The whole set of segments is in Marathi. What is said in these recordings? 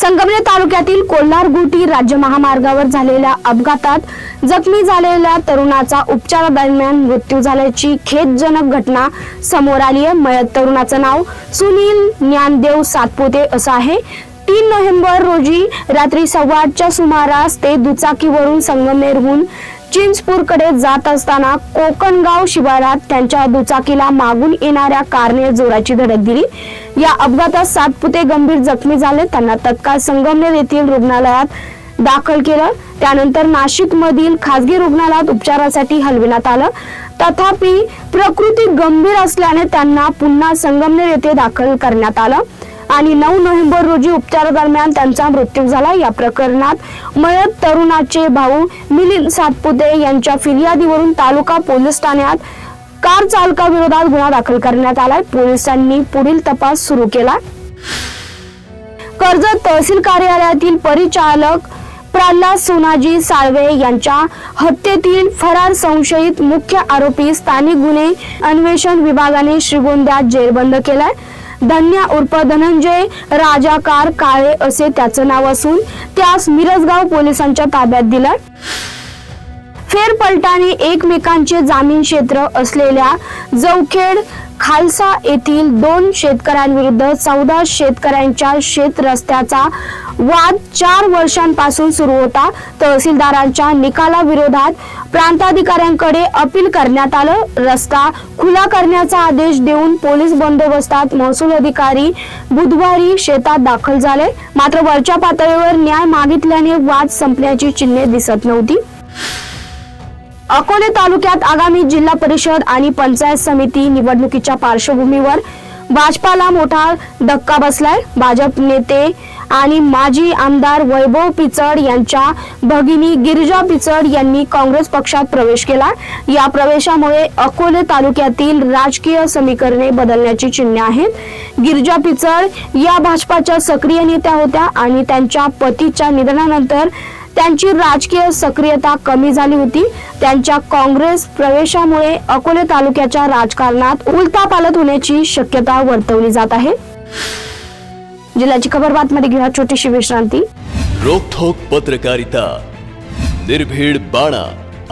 संगमनेर तालुक्यातील कोल्हार गुटी राज्य महामार्गावर झालेल्या अपघातात जखमी झालेल्या तरुणाचा उपचारादरम्यान मृत्यू झाल्याची खेदजनक घटना समोर आली आहे. मयत तरुणाचं नाव सुनील ज्ञानदेव सातपुते असं आहे. तीन नोव्हेंबर रोजी रात्री सव्वा आठच्या सुमारास ते दुचाकीवरून संगमनेरहून चिंचपूरकडे जात असताना कोकणगाव शिवारात त्यांच्या दुचाकीला मागून येणाऱ्या कारने जोराची धडक दिली. या अपघातात सातपुते गंभीर जखमी झाले. त्यांना तत्काळ संगमनेर येथील रुग्णालयात दाखल केलं. त्यानंतर नाशिक मधील खासगी रुग्णालयात उपचारासाठी हलविण्यात आलं. तथापि प्रकृती गंभीर असल्याने त्यांना पुन्हा संगमनेर येथे दाखल करण्यात आलं. आणि नऊ नोव्हेंबर रोजी उपचारादरम्यान त्यांचा मृत्यू झाला. या प्रकरणात मयत तरुणाचे भाऊ मिलिंद सातपुते यांच्या फिर्यादीवरून तालुका पोलीस ठाण्यात कार चालकाविरोधात गुन्हा दाखल करण्यात आलाय. पोलिसांनी पुढील तपास सुरू केला. कर्जत तहसील कार्यालयातील परिचालक प्रल्हाद सोनाजी साळवे यांच्या हत्येतील फरार संशयित मुख्य आरोपी स्थानिक गुन्हे अन्वेषण विभागाने श्रीगोंद्यात जेरबंद केलाय. धन्या उर्फ धनंजय राजाकार काळे असे त्याचं नाव असून त्यास मिरजगाव पोलिसांच्या ताब्यात दिलं फेरपलटाने एकमेकांचे जामीन क्षेत्र असलेल्या जवखेड खालसा येथील दोन शेतकऱ्यांविरुद्ध चौदा शेतकऱ्यांच्या शेत रस्त्याचा वाद चार वर्षांपासून सुरू होता. तहसीलदारांच्या निकालाविरोधात प्रांताधिकाऱ्यांकडे अपील करण्यात आलं. रस्ता खुला करण्याचा आदेश देऊन पोलीस बंदोबस्तात महसूल अधिकारी बुधवारी शेतात दाखल झाले. मात्र वरच्या पातळीवर न्याय मागितल्याने वाद संपल्याची चिन्हे दिसत नव्हती. अकोले तालुक्यात आगामी जिल्हा परिषद आणि पंचायत समिती निवडणुकीच्या पार्श्वभूमीवर भाजपाला मोठा धक्का बसलाय. भाजप नेते आणि माजी आमदार वैभव पिचड यांच्या भगिनी गिरिजा पिचड यांनी काँग्रेस पक्षात प्रवेश केला. या प्रवेशामुळे अकोले तालुक्यातील राजकीय समीकरणे बदलण्याची चिन्हे आहेत. गिरिजा पिचड या भाजपाच्या सक्रिय नेत्या होत्या आणि त्यांच्या पतीच्या निधनानंतर त्यांची राजकीय सक्रियता कमी झाली होती. त्यांच्या काँग्रेस प्रवेशामुळे अकोले तालुक्याच्या राजकारणात उलथापालट होण्याची शक्यता वर्तवली जात आहे. जिल्ह्याची खबर बातमध्ये घेऊया छोटीशी विश्रांती. रोखोक पत्रकारिता निर्भीड बाणा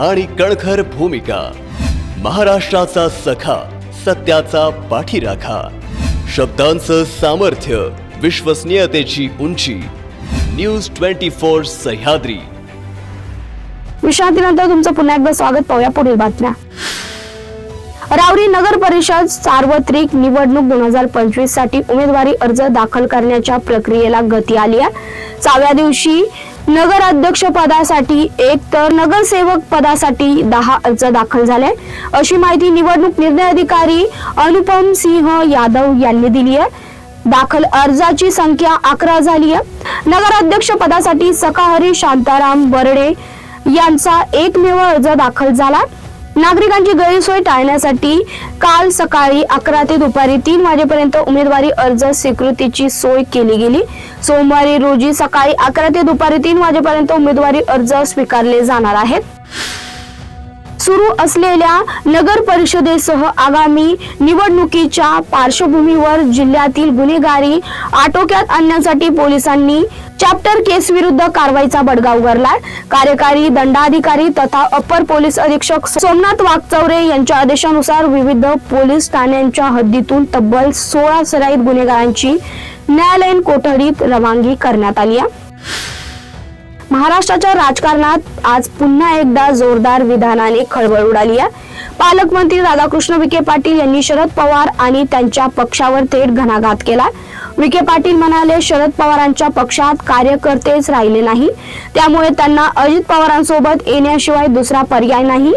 आणि कणखर भूमिका महाराष्ट्राचा सखा सत्याचा पाठीराखा शब्दांचं सामर्थ्य विश्वसनीयतेची उंची न्यूज ट्वेंटी फोर सह्याद्री. विश्रांतीनंतर तुमचं पुन्हा एकदा स्वागत पाहूया पुढील बातम्या. रावरी नगर परिषद सार्वत्रिक निवडणूक दोन हजार पंचवीससाठी उमेदवारी अर्ज दाखल करण्याच्या प्रक्रियेला गती आली आहे. सहाव्या दिवशी नगर अध्यक्ष पदासाठी एक तर नगरसेवक पदासाठी दहा अर्ज दाखल झाले. अशी माहिती निवडणूक निर्णय अधिकारी अनुपम सिंह यादव यांनी दिली आहे. दाखल अर्जाची संख्या अकरा झाली आहे. नगराध्यक्ष पदासाठी सकाहरी शांताराम बर्डे यांचा एकमेव अर्ज दाखल झाला. नागरिकांची गैरसोय टाळण्यासाठी काल सकाळी अकरा ते दुपारी तीन वाजेपर्यंत उमेदवारी अर्ज स्वीकृतीची सोय केली गेली. सोमवारी रोजी सकाळी अकरा ते दुपारी तीन वाजेपर्यंत उमेदवारी अर्ज स्वीकारले जाणार आहेत. सुरू असलेल्या नगर परिषदेसह आगामी निवडणुकीच्या पार्श्वभूमीवर जिल्ह्यातील गुन्हेगारी आटोक्यात आणण्यासाठी पोलिसांनी चॅप्टर केस विरुद्ध कारवाईचा बडगा उगारलाय. कार्यकारी दंडाधिकारी तथा अपर पोलीस अधीक्षक सोमनाथ वाघचौरे यांच्या आदेशानुसार विविध पोलीस ठाण्यांच्या हद्दीतून तब्बल सोळा सराईत गुन्हेगारांची न्यायालयीन कोठडीत रवानगी करण्यात आली आहे. महाराष्ट्राच्या राजकारणात आज पुन्हा एकदा जोरदार विधानाने खळबळ उडाली आहे. पालकमंत्री राधाकृष्ण विखे पाटील यांनी शरद पवार आणि त्यांच्या पक्षावर थेट घणाघात केला. विखे पाटील म्हणाले शरद पवारांच्या पक्षात कार्यकर्तेच राहिले नाही. त्यामुळे त्यांना अजित पवारांसोबत येण्याशिवाय दुसरा पर्याय नाही.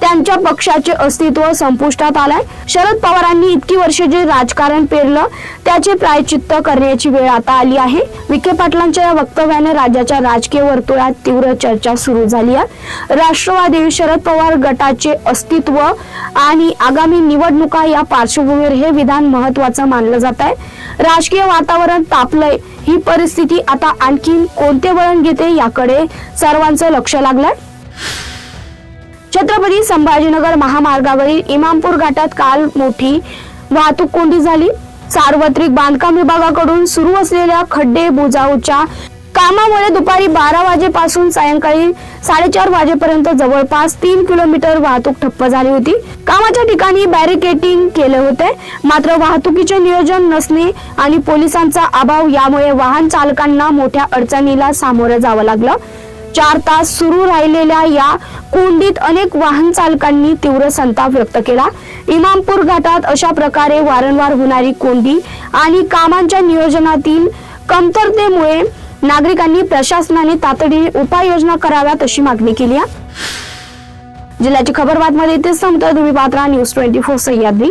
त्यांच्या पक्षाचे अस्तित्व संपुष्टात आलंय. शरद पवारांनी इतकी वर्ष जे राजकारण पेरलं त्याचे प्रायचित्त करण्याची वेळ आता आली आहे. विखे पाटलांच्या या वक्तव्याने राज्याच्या राजकीय वर्तुळात तीव्र चर्चा सुरू झाली आहे. राष्ट्रवादी शरद पवार गटाचे अस्तित्व आणि आगामी निवडणुका या पार्श्वभूमीवर हे विधान महत्वाचं मानलं जात आहे. राजकीय वातावरण तापलंय. ही परिस्थिती आता आणखीन कोणते वळण घेते याकडे सर्वांचं लक्ष लागलंय. छत्रपती संभाजीनगर महामार्गावरील इमामपूर घाटात काल मोठी वाहतूक कोंडी झाली. सार्वत्रिक बांधकाम विभागाकडून सुरू असलेल्या खड्डे बुजाऊच्या कामामुळे दुपारी बारा वाजेपासून सायंकाळी साडेचार वाजेपर्यंत जवळपास तीन किलोमीटर वाहतूक ठप्प झाली होती. कामाच्या ठिकाणी बॅरिकेटिंग केले होते. मात्र वाहतुकीचे नियोजन नसणे आणि पोलिसांचा अभाव यामुळे वाहन चालकांना मोठ्या अडचणीला सामोरं जावं लागलं. चार तास सुरू राहिलेल्या या कोंडीत अनेक वाहन चालकांनी तीव्र संताप व्यक्त केला. इमामपूर घाटात अशा प्रकारे वारंवार होणारी कोंडी आणि कामांच्या नियोजनातील कमतरतेमुळे नागरिकांनी प्रशासनाने तातडीने उपाययोजना कराव्यात अशी मागणी केली आहे. जिल्ह्याची खबर बातमध्ये इथेच संपतोय तुम्ही पात्रा न्यूज ट्वेंटी फोर सह्याद्री.